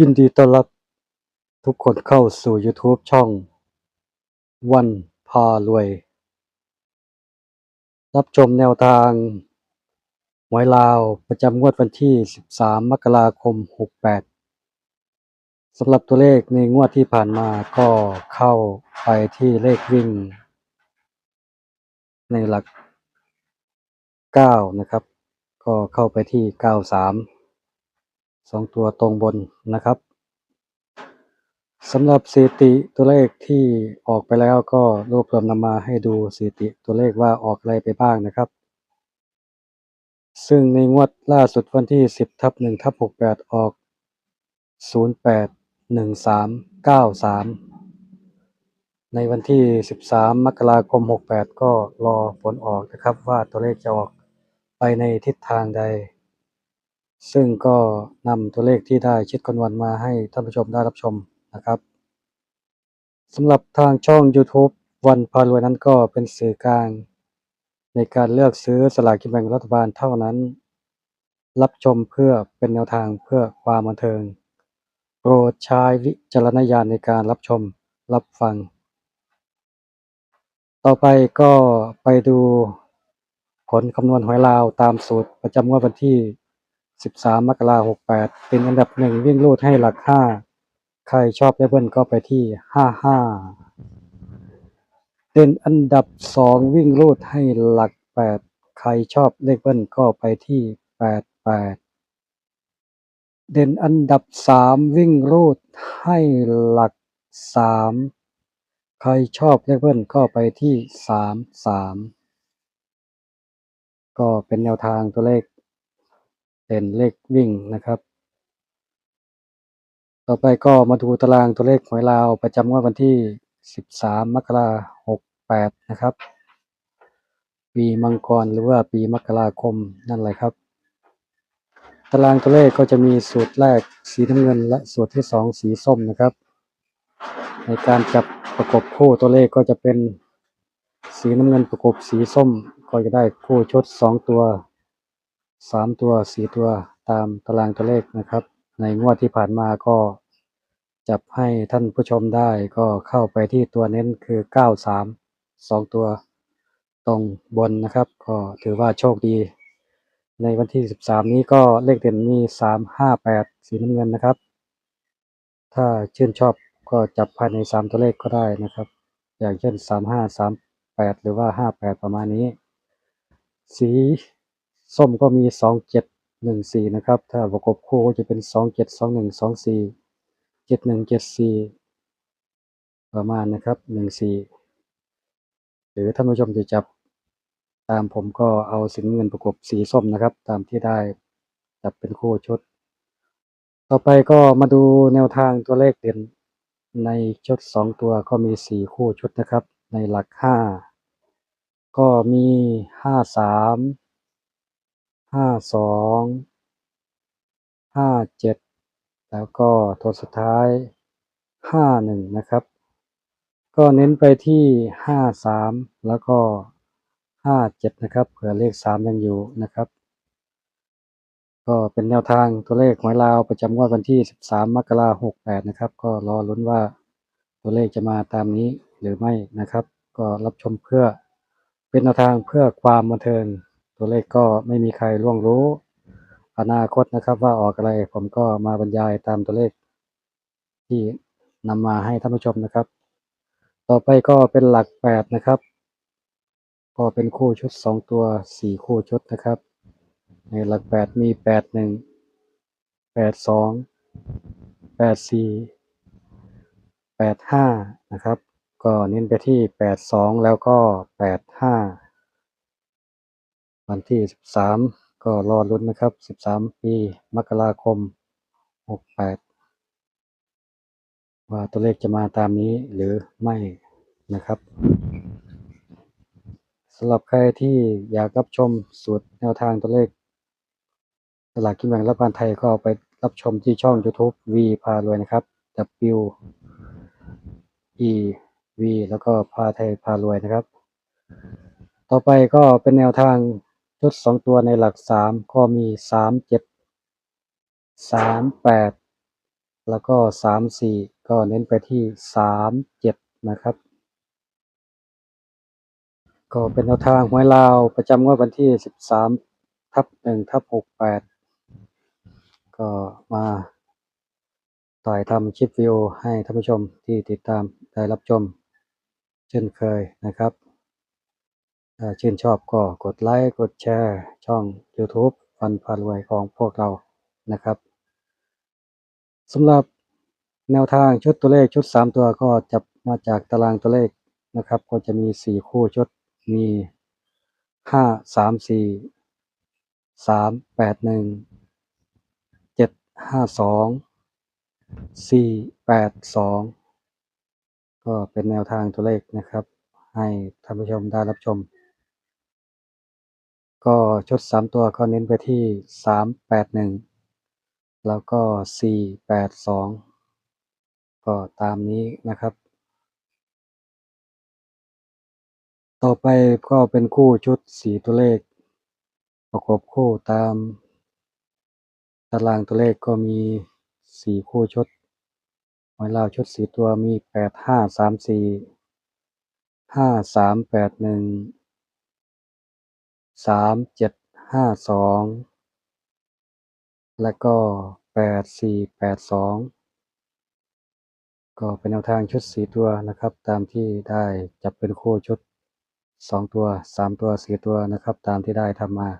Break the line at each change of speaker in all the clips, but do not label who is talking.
ยินดีต้อนรับทุกคนเข้าสู่ YouTube ช่อง วันพารวย รับชมแนวทางหวยลาวประจำงวดวันที่ 13 มกราคม 68สำหรับตัวเลขในงวดที่ผ่านมาก็เข้าไปที่เลขวิ่ง ในหลัก 9 นะครับ ก็เข้าไปที่ 93 สองตัวตรงบนนะครับสำหรับสถิติตัวเลขที่ออกไปแล้วก็รวบรวมนำมาให้ดูสถิติตัวเลขว่าออกอะไรไปบ้างนะครับ ซึ่งในงวดล่าสุดวันที่ 10ทับ1ทับ68 ออก 081393 ในวันที่ 13 มกราคม 68 ก็รอผลออกนะครับว่าตัวเลขจะออกไปในทิศทางใด ซึ่งก็นำตัวเลขที่ได้คิดคำนวณมาให้ท่านผู้ชมได้รับชมนะครับสำหรับทางช่อง YouTube วันพารวยนั้นก็เป็นสื่อกลาง ในการเลือกซื้อสลากกินแบ่งรัฐบาลเท่านั้น รับชมเพื่อเป็นแนวทางเพื่อความบันเทิงโปรดใช้วิจารณญาณในการรับชมรับฟัง ต่อไปก็ไปดูผลคำนวณหวยลาวตามสูตรประจำงวดวันที่ 13 มกราคม68 เป็นอันดับหนึ่งวิ่งลูดให้หลัก 5 ใครชอบเลเบิลก็ไปที่ 55 เป็นอันดับ 2 วิ่งลูดให้หลัก 8 ใครชอบเลขเบิ้ลก็ไปที่ 88 เด่นอันดับ 3 วิ่งรูดให้หลัก 3 ใครชอบเลขเบิ้ลก็ไปที่ 33 ก็เป็นแนวทางตัวเลข เด่นเลขวิ่งนะครับ ต่อไปก็มาดูตารางตัวเลขหวยลาวประจำวดวันที่ 13 มกราคม68นะครับ ปีมังกรหรือว่าปีมกราคมนั่นแหละครับ ตารางตัวเลขก็จะมีสูตรแรกสีน้ำเงิน และสูตรที่2สีส้มนะครับ ในการจับประกบคู่ตัวเลขก็จะเป็นสีน้ำเงินประกบสีส้มก็จะได้คู่ชุด2ตัว 3ตัว4ตัวตามตารางตัวเลขนะครับ ในงวดที่ผ่านมาก็จับให้ท่านผู้ชมได้ก็เข้าไปที่ตัวเน้นคือ 93 2 ตัวตรงบนนะครับ ก็ถือว่าโชคดี ในวันที่ 13 นี้ก็เลขเด่นมี 3 5 8 สีน้ำเงินนะครับ ถ้าชื่นชอบก็จับภายใน 3 ตัวเลขก็ได้นะครับ อย่างเช่น 3 5 3 8 หรือว่า 58 ประมาณนี้ สี ส้มก็มี2 7 1 4นะครับ ถ้าประกบคู่ก็จะเป็น2 7 2 1 2 4 7 1 7 4ประมาณนะครับ1 4หรือท่านผู้ชมจะจับตามผมก็เอาสีน้ำเงินประกบสีส้มนะครับ ตามที่ได้จับเป็นคู่ชุด ต่อไปก็มาดูแนวทางตัวเลขเด่นในชุด 2 ตัวก็มี 4 คู่ชุดนะครับ ในหลัก 5 ก็มี 5 3 5 2 5 7แล้วก็ตัวสุดท้าย5 1นะครับ ก็เน้นไปที่5 3แล้วก็5 7นะครับเผื่อเลข3ยังอยู่นะครับ ก็เป็นแนวทางตัวเลขหวยลาวประจำงวดวันที่13มมกราคม68นะครับ ก็รอลุ้นว่าตัวเลขจะมาตามนี้หรือไม่นะครับ ก็รับชมเพื่อเป็นแนวทางเพื่อความบันเทิง ตัวเลขก็ไม่มีใครล่วงรู้ อนาคตนะครับว่าออกอะไรผมก็มาบรรยายตามตัวเลข ที่นำมาให้ท่านผู้ชมนะครับ ต่อไปก็เป็นหลัก8นะครับก็เป็นคู่ชุด2ตัว4คู่ชุดนะครับ ในหลัก8มี8 1 8 2 8 4 8 5นะครับ ก็เน้นไปที่8 2แล้วก็8 5 วันที่ 13 ก็รอลุ้นนะครับ 13 ปีมกราคม 68 ว่าตัวเลขจะมาตามนี้หรือไม่นะครับสำหรับใครที่อยากรับชมสูตรแนวทางตัวเลขสลากกินแบ่งรัฐบาลไทยก็ไปรับชมที่ช่อง YouTube V พารวยนะครับ W E V แล้วก็พาไทยพารวยนะครับ ต่อไปก็เป็นแนวทาง ชุดสองตัวในหลักสามก็มีสามเจ็ดสามแปดแล้วก็สามสี่ก็เน้นไปที่สามเจ็ดนะครับ ก็เป็นแนวทางหวยลาวประจำงวดวันที่สิบสามทับหนึ่งทับหกแปดก็มาต่อยทำคลิปวิดีโอให้ท่านผู้ชมที่ติดตามได้รับชม เช่นเคยนะครับ ชื่นชอบก็กดไลค์ กดแชร์ ช่อง YouTube ฟันพารวยของพวกเรานะครับสำหรับแนวทางชุดตัวเลขชุด 3 ตัวก็จับมาจากตารางตัวเลขนะครับ ก็จะมี 4 คู่ชุดมี 5 3 4 3 8 1 7 5 2 4 8 2 ก็เป็นแนวทางตัวเลขนะครับ ให้ท่านผู้ชมได้รับชม ก็ชุด 3 ตัวก็เน้นไปที่ 3 8 1 แล้วก็ 4 8 2 ก็ตามนี้นะครับ ต่อไปก็เป็นคู่ชุด 4 ตัวเลข ประกบคู่ตาม ตารางตัวเลขก็มี 4 คู่ชุดหวยลาวชุด 4 ตัวมี 8 5 3 4 5 3 8 1 3 7 5 2และก็8 4 8 2ก็เป็นแนวทางชุด4ตัวนะครับ ตามที่ได้จับเป็นคู่ชุด2ตัว3ตัว4ตัวนะครับ ตามที่ได้ทำมา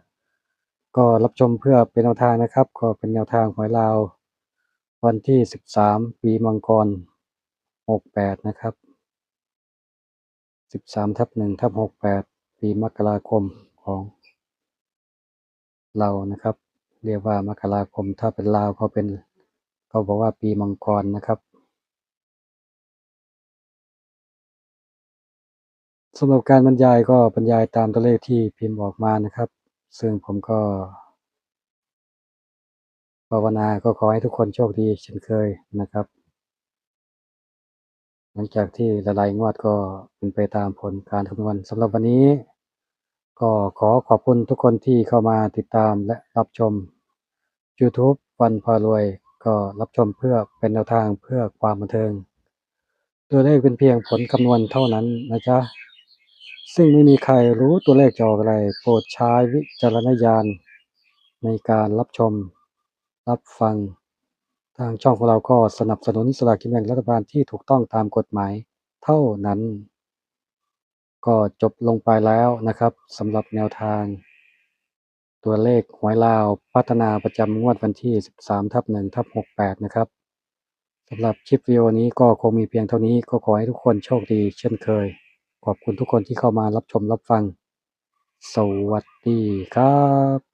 ก็รับชมเพื่อเป็นแนวทางนะครับ ก็เป็นแนวทางหวยลาว วันที่13ปีมังกร68นะครับ13ทับ1ทับ68ปีมกราคม ของเรานะครับ เรียกว่ามกราคมถ้าเป็นลาวเขาเป็นเขาบอกว่าปีมังกรนะครับสำหรับการบรรยายก็บรรยายตามตัวเลขที่พิมพ์ออกมานะครับ ซึ่งผมก็ภาวนาก็ขอให้ทุกคนโชคดีเช่นเคยนะครับ หลังจากที่หลายงวดก็เป็นไปตามผลการคำนวณสำหรับวันนี้ ก็ขอขอบคุณทุกคนที่เข้ามาติดตามและรับชม YouTube วันพารวย ก็รับชมเพื่อเป็นแนวทางเพื่อความบันเทิง ตัวเลขเป็นเพียงผลคำนวณเท่านั้นนะจ๊ะ ซึ่งไม่มีใครรู้ตัวเลขจะออกอะไร โปรดใช้วิจารณญาณในการรับชม รับฟัง ทางช่องของเราก็สนับสนุนสลากกินแบ่งรัฐบาลที่ถูกต้องตามกฎหมายเท่านั้น ก็จบลงไปแล้วนะครับสำหรับแนวทาง ตัวเลขหวยลาวพัฒนาประจำงวดวันที่ 13ทับ1ทับ68 นะครับสำหรับคลิปวิดีโอนี้ก็คงมีเพียงเท่านี้ก็ขอให้ทุกคนโชคดีเช่นเคย ขอบคุณทุกคนที่เข้ามารับชมรับฟัง สวัสดีครับ